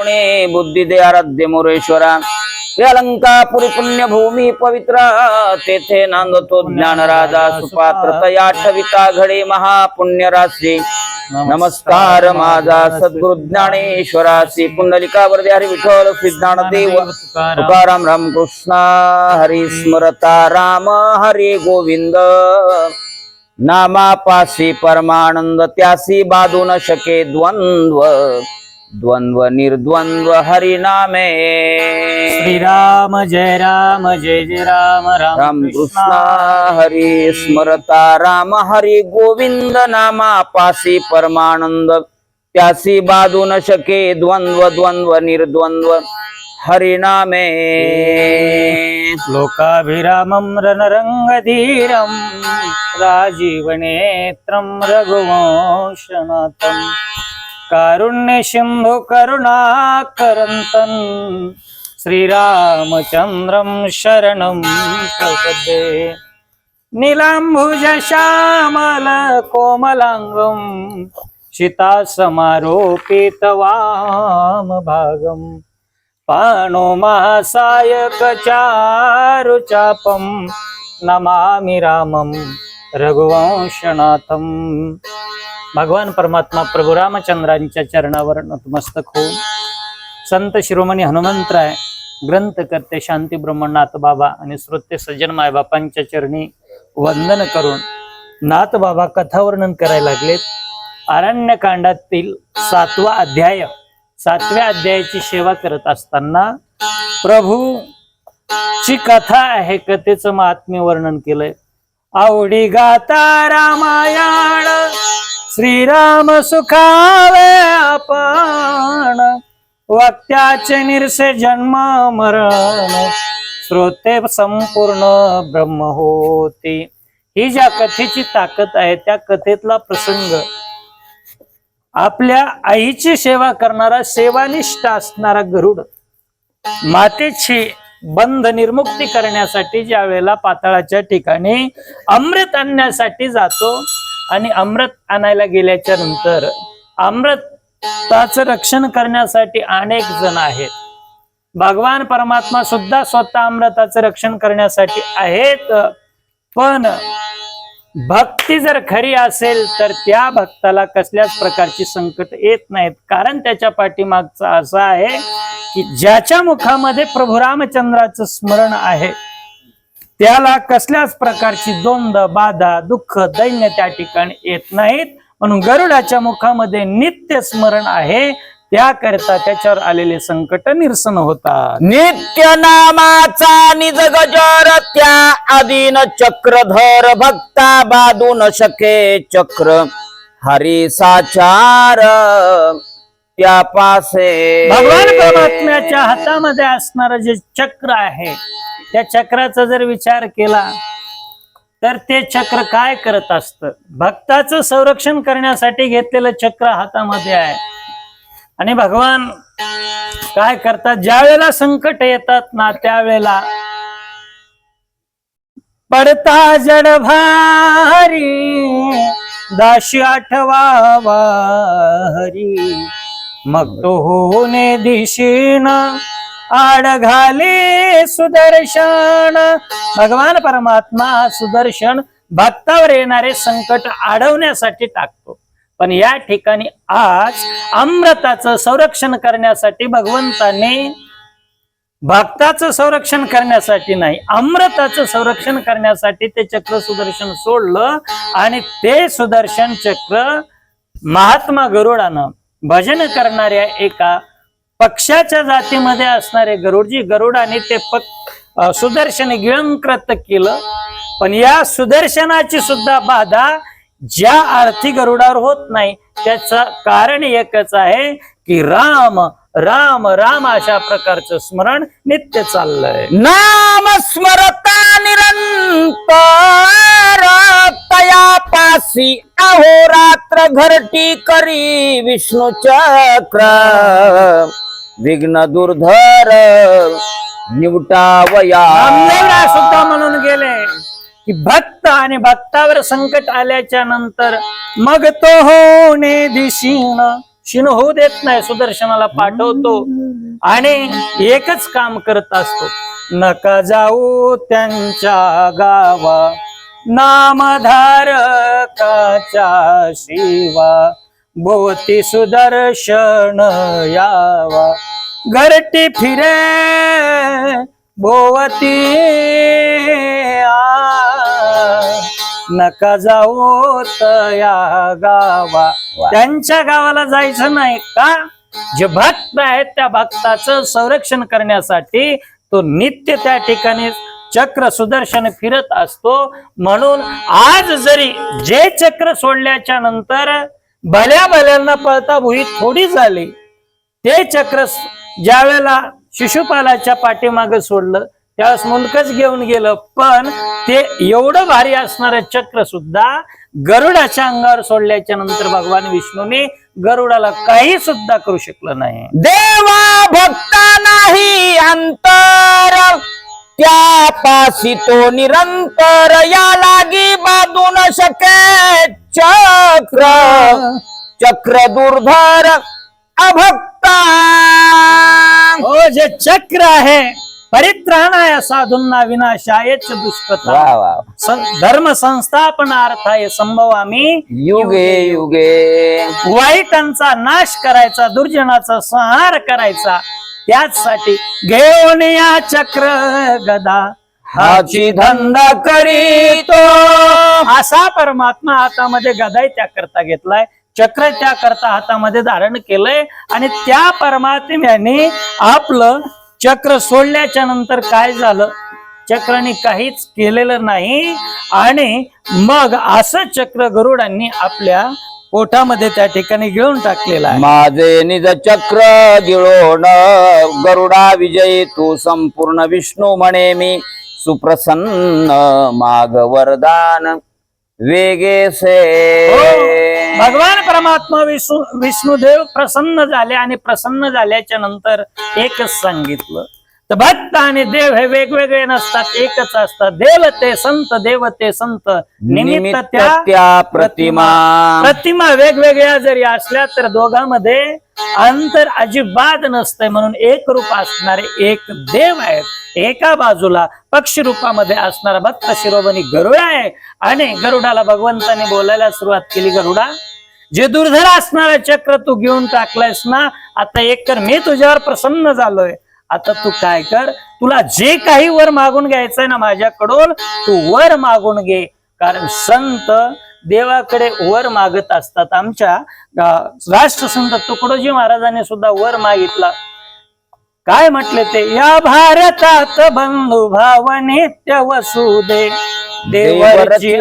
करुणे बुद्धी दे आराध्य मोरेश्वरा हे अलंकापुरी पुण्यभूमी पवित्र तेथे नांदतो ज्ञान राजा सुपात्र तया ठविता घडे महापुण्य राशी नमस्कार माझा सद्गुरु ज्ञानेश्वरासी वरदे हरी विठ्ठल सिद्धांत देव. तुकाराम रामकृष्ण हरी स्मरता राम हरी गोविंद. नामापासी परमानंद त्यासी बाधू न शके द्वंद्व. द्वंद्व निर्द्वंद्व हरिनामे। श्रीराम जय राम जय जय राम राम राम कृष्ण। हरी स्मरता राम हरी गोविंद नामापासी परमानंद। त्यासी बाधू न शके द्वंद्व द्वंद्व निर्द्वंद्व हरिनामे। लोकाभिरामं रणरङ्गधीरं राजीवनेत्रं कारुण्य कारुण्यसिन्धु करुणाकरन्तन् श्रीरामचन्द्रं शरणं प्रपदे नीलाम्बुज श्यामल कोमलाङ्गं सीतासमारोपितवामभागम् पाणो महासायक चारु नमामि रामं रघुवंशनाथम भगवान परमात्मा प्रभू रामचंद्रांच्या चरणावर नतमस्तक होऊन संत शिरोमणी हनुमंतराय ग्रंथकर्ते शांती ब्रह्मनाथ बाबा आणि श्रोते सज्जन मायबापांच्या चरणी वंदन करून नाथ बाबा कथावर्णन करायला लागलेत. अरण्यकांडातील सातवा अध्याय सातव्या अध्यायाची सेवा करत असताना प्रभू ची कथा आहे कथेचं महात्म्य वर्णन केलंय. आवडी गाता रामायण श्रीराम सुखावे आपण. वाक्याचे निरसे जन्म मरण. श्रोते संपूर्ण ब्रह्म होती. ही ज्या कथेची ताकद आहे त्या कथेतला प्रसंग. आपल्या आईची सेवा करणारा सेवानिष्ठ असणारा गरुड मातेची बंध निर्मुक्ती करण्यासाठी ज्या वेळेला पाताळाच्या ठिकाणी अमृत आणण्यासाठी जातो आणि अमृत आणायला गेल्याच्यानंतर अमृताचं रक्षण करण्यासाठी अनेक जण आहेत. भगवान परमात्मा सुद्धा स्वतः अमृताचं रक्षण करण्यासाठी आहेत. पण भक्ती जर खरी असेल तर त्या भक्ताला कसल्याच प्रकारची संकट येत नाहीत. कारण त्याच्या पाठीमागचं असं आहे की ज्याच्या मुखामध्ये प्रभू रामचंद्राचं स्मरण आहे. त्याला कसल्याच प्रकारची द्वंद बाधा दुःख दैन्य त्या ठिकाणी येत नाहीत. म्हणून गरुडाच्या मुखामध्ये नित्य स्मरण आहे. त्याकरता त्याच्यावर आलेले संकट निरसन होतात. नित्य नामाचा निज गजर त्या आदिन चक्रधर भक्ता बाधू न शके चक्र. हरी साचार त्या पासे. भगवान परमात्म्याच्या हातामध्ये असणार जे चक्र आहे त्या चक्राचा जर विचार केला तर ते चक्र काय करत असत? भक्ताचं संरक्षण करण्यासाठी घेतलेलं चक्र हातामध्ये आहे. आणि भगवान काय करतात? ज्या वेळेला संकट येतात ना त्यावेळेला पडता जड भारी दाशी आठवा हरी. मग तो होणे ना आड घाले सुदर्शन. भगवान परमात्मा सुदर्शन भक्तावर येणारे संकट अडवण्यासाठी टाकतो. पण या ठिकाणी आज अमृताचं संरक्षण करण्यासाठी भगवंताने भक्ताचं संरक्षण करण्यासाठी नाही अमृताचं संरक्षण करण्यासाठी ते चक्र सुदर्शन सोडलं आणि ते सुदर्शन चक्र महात्मा गरुडानं भजन करणाऱ्या एका पक्षाच्या जातीमध्ये असणारे गरुडजी गरुडाने ते पक सुदर्शन गिळंकृत केलं. पण या सुदर्शनाची सुद्धा बाधा ज्या आरती गरुडावर होत नाही त्याचं कारण एकच आहे की राम राम राम अशा प्रकारचं स्मरण नित्य चाललंय. नाम स्मरता निरंतर तया पासी अहोरात्र घरटी करी विष्णू चक्र विघ्न दुर्धर निवटावया. नामदेवराय सुद्धा म्हणून गेले की भक्त आणि भक्तावर संकट आल्याच्यानंतर मग तो होणे दिशीन. क्षीण होऊ देत नाही सुदर्शनाला पाठवतो. आणि एकच काम करत असतो. नका जाऊ त्यांच्या गावा. नामधारकाच्या शिवा. भोवती सुदर्शन यावा. घरटी फिरे भोवती नका जाऊ तया गावा. त्यांच्या गावाला जायचं नाही का? जे भक्त आहेत त्या भक्ताचं संरक्षण करण्यासाठी तो नित्य त्या ठिकाणी चक्र सुदर्शन फिरत असतो. म्हणून आज जरी जे चक्र सोडल्याच्या नंतर भल्या भल्यांना पळता भुई थोडी झाली. ते चक्र ज्या वेळेला शिशुपालाच्या पाठीमाग सोडलं त्यावेळेस मुलकच घेऊन गेलं. पण ते एवढं भारी असणारं चक्र सुद्धा गरुडाच्या अंगावर सोडल्याच्या नंतर भगवान विष्णूने गरुडाला काही सुद्धा करू शकलं नाही. देवा भक्ता नाही अंतर. त्या पासी तो निरंतर या लागी बाधू न शके चक्र चक्र दुर्धर अभक्ता. हो जे चक्र आहे परित्राणाय साधूंना विनाशायच दुष्पथा वा वा सं- धर्म संस्थापनार्थाय संभव आम्ही. युगे युगे. वाईटांचा नाश करायचा दुर्जनाचा संहार करायचा त्याचसाठी घेऊन या चक्र गदा. हाची धंदा करीतो. असा परमात्मा हातामध्ये गदाय त्याकरता घेतलाय चक्र त्याकरता हातामध्ये धारण केलंय आणि त्या परमात्म्याने आपलं चक्र सोडल्याच्या नंतर काय झालं? चक्राने काहीच केलेलं नाही आणि मग असं चक्र गरुडांनी आपल्या पोटामध्ये त्या ठिकाणी घेऊन टाकलेलं आहे. माझे निज चक्र गिळोण गरुडा विजयी तू संपूर्ण विष्णू म्हणे मी. सुप्रसन्न माग वरदान वेगे से. हो, भगवान परमात्मा विष्णू विष्णुदेव प्रसन्न झाले आणि प्रसन्न झाल्याच्यानंतर एकच सांगितलं. तर भक्त आणि देव हे वेगवेगळे नसतात एकच असतात. देवते संत देवते संत. निमित्त त्या प्रतिमा. प्रतिमा वेगवेगळ्या जरी असल्या तर दोघांमध्ये अंतर अजिबात नसतंय. म्हणून एक रूप असणारे एक देव आहेत एका बाजूला पक्षी रूपामध्ये असणारा भक्त शिरोमणी गरुडा आहे. आणि गरुडाला भगवंताने बोलायला सुरुवात केली गरुडा जे दुर्धर असणारा चक्र तू घेऊन टाकलायस ना आता एक कर मी तुझ्यावर प्रसन्न झालोय. आता तू काय कर? तुला जे काही वर मागून घ्यायचंय ना माझ्याकडून तू वर मागून घे. कारण संत देवाकडे वर मागत असतात. आमच्या राष्ट्रसंत तुकडोजी महाराजांनी सुद्धा वर मागितला. काय म्हटले ते? या भारतात बंधू भाव नित्य वसुदे देवरची